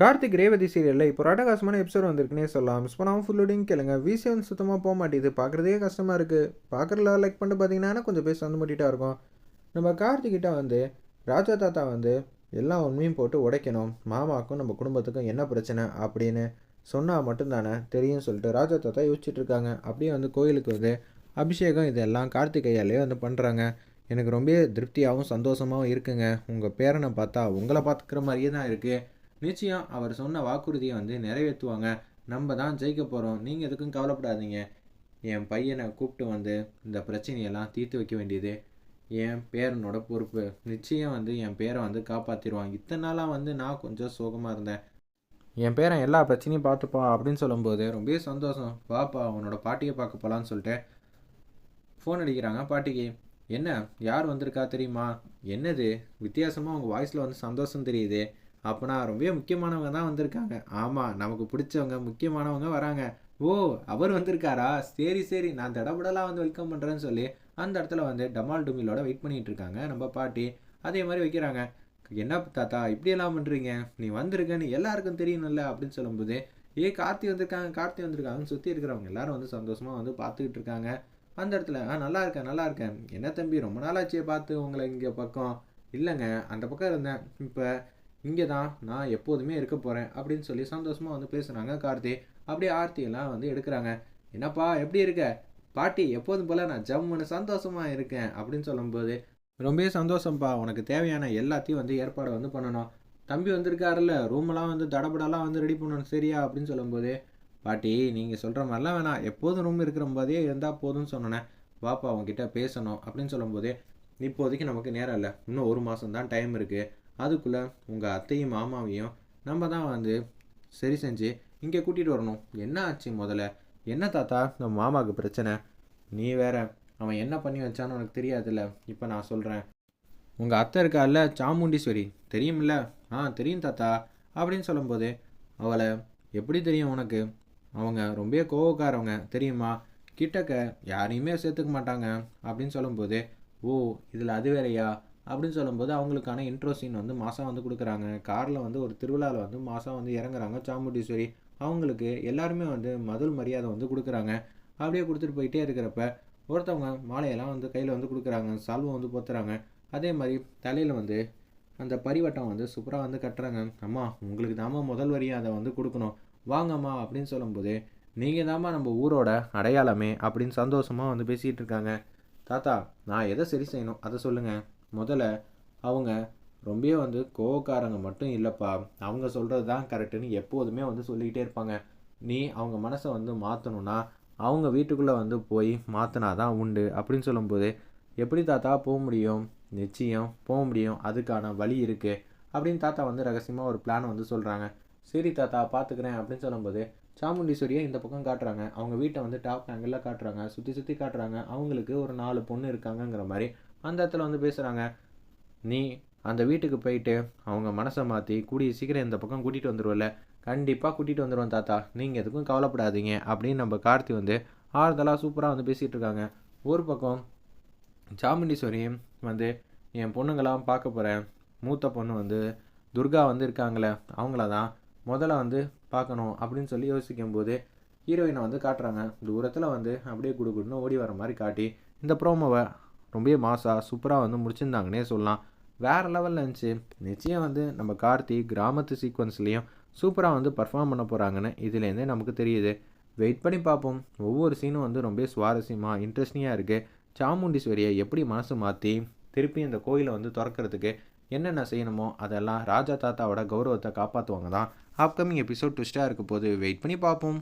கார்த்திக் ரேவதி சீரியலில் இப்போ ஒரு எபிசோட் வந்திருக்குன்னே சொல்லலாம். மிஸ் பண்ணாமல் ஃபுல் லோடிங் கேளுங்க. விசிஎன் சுத்தமாக போக மாட்டேது. பார்க்குறதே கஷ்டமாக இருக்குது பார்க்குறல லைக் பண்ணிட்டு பார்த்தீங்கன்னா கொஞ்சம் பேச வந்து முட்டிட்டா இருக்கும். நம்ம கார்த்திகிட்ட வந்து ராஜா தாத்தா வந்து எல்லா உண்மையும் போட்டு உடைக்கணும். மாமாவுக்கும் நம்ம குடும்பத்துக்கும் என்ன பிரச்சனை அப்படின்னு சொன்னால் மட்டும்தானே தெரியும் சொல்லிட்டு ராஜா தாத்தா யோசிச்சுட்டு இருக்காங்க. அப்படியே வந்து கோயிலுக்கு வந்து அபிஷேகம் இதெல்லாம் கார்த்திகையாலேயே வந்து பண்ணுறாங்க எனக்கு ரொம்ப திருப்தியாகவும் சந்தோஷமாகவும் இருக்குங்க. உங்கள் பேரனை பார்த்தா உங்களை பார்த்துக்கிற மாதிரியே தான் இருக்குது நிச்சயம் அவர் சொன்ன வாக்குறுதியை வந்து நிறைவேற்றுவாங்க. நம்ம தான் ஜெயிக்க போகிறோம் நீங்கள் எதுக்கும் கவலைப்படாதீங்க. என் பையனை கூப்பிட்டு வந்து இந்த பிரச்சனையெல்லாம் தீர்த்து வைக்க வேண்டியது என் பேரனோட பொறுப்பு. நிச்சயம் வந்து என் பேரை வந்து காப்பாற்றிடுவான் இத்தனை நாளாக வந்து நான் கொஞ்சம் சோகமாக இருந்தேன். என் பேரன் எல்லா பிரச்சனையும் பார்த்துப்பா அப்படின்னு சொல்லும்போது ரொம்பவே சந்தோஷம். வாப்பா அவனோட பாட்டியை பார்க்க போகலான்னு சொல்லிட்டு ஃபோன் அடிக்கிறாங்க பாட்டிக்கு. என்ன யார் வந்திருக்கா தெரியுமா? என்னது? வித்தியாசமாக உங்கள் வாய்ஸில் வந்து சந்தோஷம் தெரியுது. அப்போனா ரொம்ப முக்கியமானவங்க தான் வந்திருக்காங்க. ஆமாம் நமக்கு பிடிச்சவங்க முக்கியமானவங்க வராங்க. ஓ அவர் வந்திருக்காரா? சரி சரி நான் தடபடலாக வந்து வெல்கம் பண்ணுறேன்னு சொல்லி அந்த இடத்துல வந்து டமால் டுமிலோட வெயிட் பண்ணிகிட்டு இருக்காங்க. நம்ம பாட்டி அதே மாதிரி வைக்கிறாங்க. என்ன தாத்தா இப்படியெல்லாம் பண்ணுறீங்க நீ வந்திருக்கன்னு எல்லாருக்கும் தெரியணும்ல? அப்படின்னு சொல்லும்போது ஏ கார்த்தி வந்திருக்காங்க கார்த்தி வந்திருக்காங்கன்னு சுற்றி இருக்கிறவங்க எல்லாரும் வந்து சந்தோஷமாக வந்து பார்த்துக்கிட்டு இருக்காங்க. அந்த இடத்துல ஆ நல்லா இருக்கேன் நல்லா இருக்கேன். என்ன தம்பி ரொம்ப நாளாச்சே பார்த்து உங்களை இங்கே பக்கம். இல்லைங்க அந்த பக்கம் இருந்தேன். இப்போ இங்கே தான் நான் எப்போதுமே இருக்க போகிறேன் அப்படின்னு சொல்லி சந்தோஷமாக வந்து பேசுகிறாங்க கார்த்தி. அப்படியே ஆர்த்தியெல்லாம் வந்து எடுக்கிறாங்க. என்னப்பா எப்படி இருக்க? பாட்டி எப்போதும் போல் நான் ஜம்முன்னு சந்தோஷமாக இருக்கேன் அப்படின்னு சொல்லும்போது ரொம்பவே சந்தோஷம்ப்பா உனக்கு தேவையான எல்லாத்தையும் வந்து ஏற்பாடு வந்து பண்ணணும். தம்பி வந்திருக்காருல்ல ரூமெல்லாம் வந்து தடபடலாம் வந்து ரெடி பண்ணணும் சரியா? அப்படின்னு சொல்லும்போது பாட்டி நீங்கள் சொல்கிற மாதிரிலாம் வேணாம். எப்போதும் ரூம் இருக்கிற மாதிரியே இருந்தால் போதும்னு சொன்னேன். வாப்பா அவங்ககிட்ட பேசணும் அப்படின்னு சொல்லும்போது இப்போதைக்கு நமக்கு நேரம் இல்லை. இன்னும் ஒரு மாதம் தான் டைம் இருக்குது அதுக்குள்ளே உங்கள் அத்தையும் மாமாவையும் நம்ம தான் வந்து சரி செஞ்சு இங்கே கூட்டிகிட்டு வரணும். என்ன ஆச்சு முதல்ல? என்ன தாத்தா நம்ம மாமாவுக்கு பிரச்சனை? நீ வேற அவன் என்ன பண்ணி வச்சான்னு உனக்கு தெரியாதுல்ல. இப்போ நான் சொல்கிறேன் உங்கள் அத்தை இருக்கால சாமுண்டீஸ்வரி. தெரியுமில்ல? ஆ தெரியும் தாத்தா. அப்படின்னு சொல்லும்போது அவளை எப்படி தெரியும் உனக்கு? அவங்க ரொம்ப கோவக்காரவங்க தெரியுமா? கிட்டக்க யாரையுமே சேர்த்துக்க மாட்டாங்க. அப்படின்னு சொல்லும்போது ஓ இதில் அது வேறையா? அப்படின்னு சொல்லும்போது அவங்களுக்கான இன்ட்ரோ சீன் வந்து மாதம் வந்து கொடுக்குறாங்க. காரில் வந்து ஒரு திருவிழாவில் வந்து மாதம் வந்து இறங்குறாங்க. சாமுண்டீஸ்வரி அவங்களுக்கு எல்லாருமே வந்து முதல் மரியாதை வந்து கொடுக்குறாங்க. அப்படியே கொடுத்துட்டு போயிட்டே இருக்கிறப்ப ஒருத்தவங்க மாலையெல்லாம் வந்து கையில் வந்து கொடுக்குறாங்க. சால்வம் வந்து போத்துறாங்க. அதே மாதிரி தலையில் வந்து அந்த பரிவட்டம் வந்து சூப்பராக வந்து கட்டுறாங்க. அம்மா உங்களுக்கு தாம்மா முதல் மரியாதை அதை வந்து கொடுக்கணும். வாங்கம்மா அப்படின்னு சொல்லும்போது நீங்கள் தாம்மா நம்ம ஊரோட அடையாளமே அப்படின்னு சந்தோஷமாக வந்து பேசிகிட்டு இருக்காங்க. தாத்தா நான் எதை சரி செய்யணும்? அதை சொல்லுங்கள் முதல்ல அவங்க ரொம்பவே வந்து கோவக்காரங்க மட்டும் இல்லைப்பா. அவங்க சொல்கிறது தான் கரெக்டுன்னு எப்போதுமே வந்து சொல்லிக்கிட்டே இருப்பாங்க. நீ அவங்க மனசை வந்து மாற்றணும்னா அவங்க வீட்டுக்குள்ளே வந்து போய் மாற்றினா தான் உண்டு அப்படின்னு சொல்லும்போது எப்படி தாத்தா போக முடியும்? நிச்சயம் போக முடியும். அதுக்கான வழி இருக்குது அப்படின்னு தாத்தா வந்து ரகசியமாக ஒரு பிளான் வந்து சொல்கிறாங்க சரி தாத்தா பார்த்துக்கிறேன் அப்படின்னு சொல்லும்போது சாமுண்டீஸ்வரியை இந்த பக்கம் காட்டுறாங்க. அவங்க வீட்டை வந்து டாப் ஆங்கிளில் காட்டுறாங்க. சுற்றி சுற்றி காட்டுறாங்க. அவங்களுக்கு ஒரு நாலு பொண்ணு இருக்காங்கங்கிற மாதிரி அந்த இடத்துல வந்து பேசுகிறாங்க நீ அந்த வீட்டுக்கு போயிட்டு அவங்க மனசை மாற்றி கூடிய சீக்கிரம் இந்த பக்கம் கூட்டிகிட்டு வந்துடுவல கண்டிப்பாக கூட்டிகிட்டு வந்துடுவோம் தாத்தா. நீங்கள் எதுக்கும் கவலைப்படாதீங்க அப்படின்னு நம்ம கார்த்தி வந்து ஆறுதலாக சூப்பராக வந்து பேசிகிட்டு இருக்காங்க. ஒரு பக்கம் சாமுண்டீஸ்வரியும் வந்து என் பொண்ணுங்களாம் பார்க்க போகிறேன் மூத்த பொண்ணு வந்து துர்கா வந்து இருக்காங்களே அவங்கள தான் முதல்ல வந்து பார்க்கணும் அப்படின்னு சொல்லி யோசிக்கும்போது ஹீரோயினை வந்து காட்டுறாங்க. தூரத்தில் வந்து அப்படியே குடுக்குன்னு ஓடி வர மாதிரி காட்டி இந்த ப்ரோமோவை ரொம்பவே மாசாக சூப்பராக வந்து முடிச்சிருந்தாங்கன்னே சொல்லலாம். வேறு லெவலில் இருந்துச்சு. நிச்சயம் வந்து நம்ம கார்த்தி கிராமத்து சீக்வன்ஸ்லேயும் சூப்பராக வந்து பர்ஃபார்ம் பண்ண போகிறாங்கன்னு இதுலேருந்தே நமக்கு தெரியுது. வெயிட் பண்ணி பார்ப்போம். ஒவ்வொரு சீனும் வந்து ரொம்ப சுவாரஸ்யமாக இன்ட்ரெஸ்டிங்காக இருக்குது சாமுண்டீஸ்வரியை எப்படி மனசு மாற்றி திருப்பி இந்த கோயிலை வந்து திறக்கிறதுக்கு என்னென்ன செய்யணுமோ அதெல்லாம் ராஜா தாத்தாவோட கௌரவத்தை காப்பாற்றுவாங்க தான் அப்கமிங் எபிசோட் ட்விஸ்ட்டாக இருக்க போது. வெயிட் பண்ணி பார்ப்போம்.